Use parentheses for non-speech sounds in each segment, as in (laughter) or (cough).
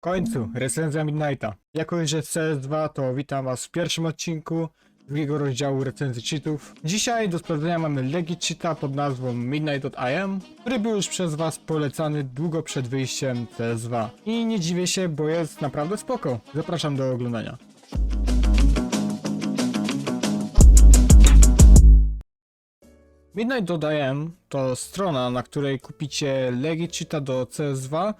W końcu, recenzja Midnighta. Jako, że CS2, to witam was w pierwszym odcinku drugiego rozdziału recenzji cheatów. Dzisiaj do sprawdzenia mamy legit cheata pod nazwą Midnight.im, który był już przez was polecany długo przed wyjściem CS2. I nie dziwię się, bo jest naprawdę spoko. Zapraszam do oglądania. Midnight.im to strona, na której kupicie legit cheata do CS2,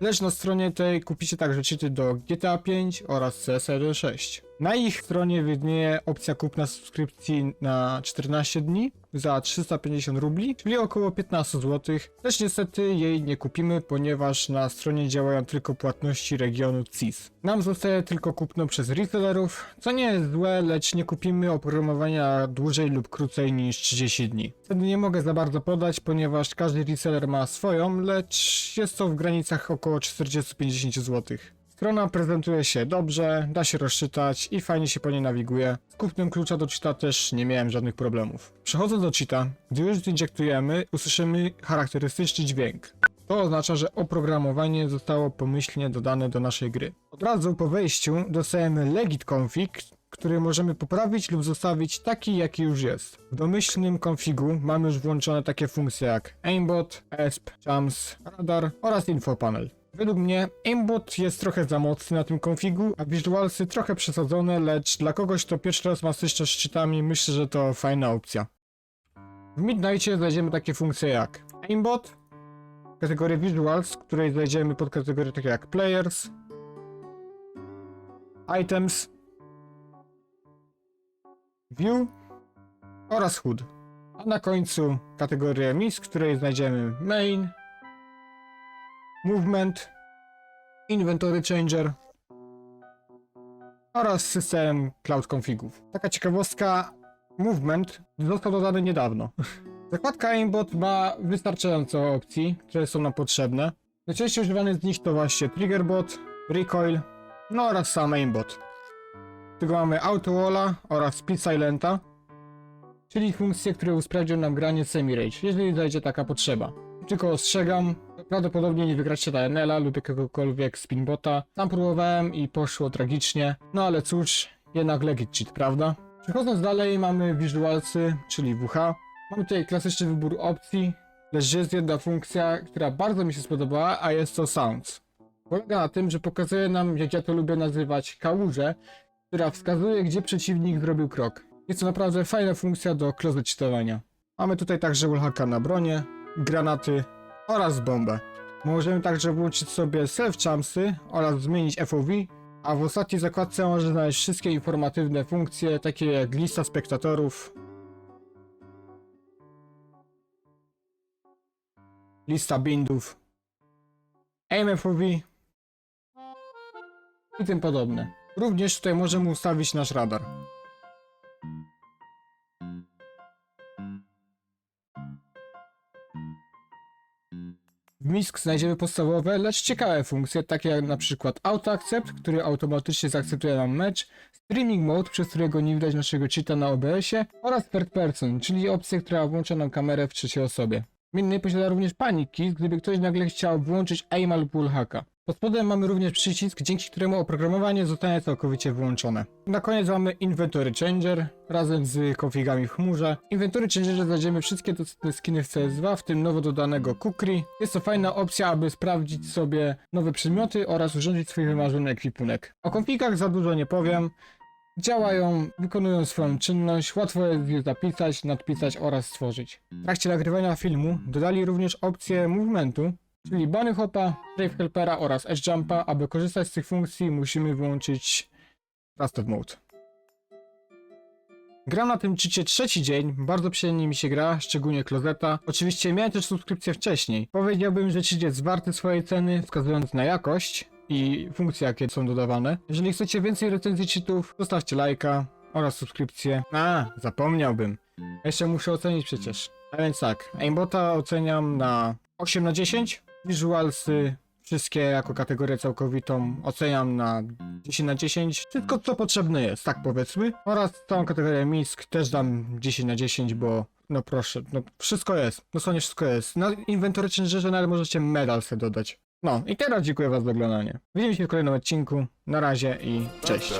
lecz na stronie tej kupicie także cheaty do GTA 5 oraz CS 6. Na ich stronie widnieje opcja kupna subskrypcji na 14 dni za 350 rubli, czyli około 15 zł, lecz niestety jej nie kupimy, ponieważ na stronie działają tylko płatności regionu CIS. Nam zostaje tylko kupno przez resellerów, co nie jest złe, lecz nie kupimy oprogramowania dłużej lub krócej niż 30 dni. Wtedy nie mogę za bardzo podać, ponieważ każdy reseller ma swoją, lecz jest to w granicach około 40-50 zł. Strona prezentuje się dobrze, da się rozczytać i fajnie się po niej nawiguje. Z kupnem klucza do cheata też nie miałem żadnych problemów. Przechodząc do cheata, gdy już zinjektujemy, usłyszymy charakterystyczny dźwięk. To oznacza, że oprogramowanie zostało pomyślnie dodane do naszej gry. Od razu po wejściu dostajemy legit config, który możemy poprawić lub zostawić taki, jaki już jest. W domyślnym konfigu mamy już włączone takie funkcje jak aimbot, ESP, jumps, radar oraz infopanel. Według mnie aimbot jest trochę za mocny na tym konfigu, a visualsy trochę przesadzone, lecz dla kogoś, kto pierwszy raz ma styczność z cheatami, myślę, że to fajna opcja. W Midnightie znajdziemy takie funkcje jak aimbot, kategorię visuals, w której znajdziemy podkategorie takie jak players, items, view oraz HUD. A na końcu kategorię MIS, w której znajdziemy main, movement, inventory changer oraz system cloud configów. Taka ciekawostka, movement został dodany niedawno. (laughs) Zakładka aimbot ma wystarczająco opcji, które są nam potrzebne. Najczęściej używany z nich to właśnie triggerbot, recoil, no oraz sam aimbot. Tego mamy auto walla oraz speed silenta, czyli funkcje, które usprawnią nam granie semi-rage, jeżeli zajdzie taka potrzeba. Tylko ostrzegam, prawdopodobnie nie wygracie na NL-a lub jakiegokolwiek spinbota. Tam próbowałem i poszło tragicznie, no ale cóż, jednak legit cheat, prawda? Przechodząc dalej mamy visualsy, czyli WH. Mamy tutaj klasyczny wybór opcji, lecz jest jedna funkcja, która bardzo mi się spodobała, a jest to sounds. Polega na tym, że pokazuje nam, jak ja to lubię nazywać, kałużę, która wskazuje, gdzie przeciwnik zrobił krok. Jest to naprawdę fajna funkcja do closet cheatowania. Mamy tutaj także wallhacka na bronie, granaty oraz bombę. Możemy także włączyć sobie self-jumpsy oraz zmienić FOV, a w ostatniej zakładce można znaleźć wszystkie informatywne funkcje, takie jak lista spektatorów, lista bindów, aim FOV i tym podobne. Również tutaj możemy ustawić nasz radar. W MISK znajdziemy podstawowe, lecz ciekawe funkcje, takie jak na przykład Auto Accept, który automatycznie zaakceptuje nam mecz, Streaming Mode, przez którego nie widać naszego cheata na OBS-ie oraz Third Person, czyli opcja, która włącza nam kamerę w trzeciej osobie. Minny posiada również Panic Keys, gdyby ktoś nagle chciał włączyć aima lub wallhacka. Pod spodem mamy również przycisk, dzięki któremu oprogramowanie zostanie całkowicie wyłączone. Na koniec mamy Inventory Changer razem z konfigami w chmurze. W Inventory Changerze znajdziemy wszystkie dostępne skiny w CS2, w tym nowo dodanego Kukri. Jest to fajna opcja, aby sprawdzić sobie nowe przedmioty oraz urządzić swój wymarzony ekwipunek. O konfigach za dużo nie powiem. Działają, wykonują swoją czynność, łatwo jest je zapisać, nadpisać oraz stworzyć. W trakcie nagrywania filmu dodali również opcję movementu, czyli bunny hopa, strafe helpera oraz edge jumpa. Aby korzystać z tych funkcji musimy włączyć trusted mode. Gram na tym cheacie trzeci dzień, bardzo przyjemnie mi się gra, szczególnie klozeta. Oczywiście miałem też subskrypcję wcześniej. Powiedziałbym, że cheat jest warty swojej ceny, wskazując na jakość i funkcje jakie są dodawane. Jeżeli chcecie więcej recenzji cheatów, zostawcie lajka oraz subskrypcję. A, zapomniałbym. Jeszcze muszę ocenić przecież. A więc tak, aimbota oceniam na 8 na 10, visualsy wszystkie jako kategorię całkowitą oceniam na 10 na 10. Wszystko co potrzebne jest, tak powiedzmy. Oraz całą kategorię MISK też dam 10 na 10, bo no proszę, no wszystko jest. Dosłownie wszystko jest. Na inwentory changerze nawet możecie medal sobie dodać. No i teraz dziękuję wam za oglądanie. Widzimy się w kolejnym odcinku. Na razie i cześć.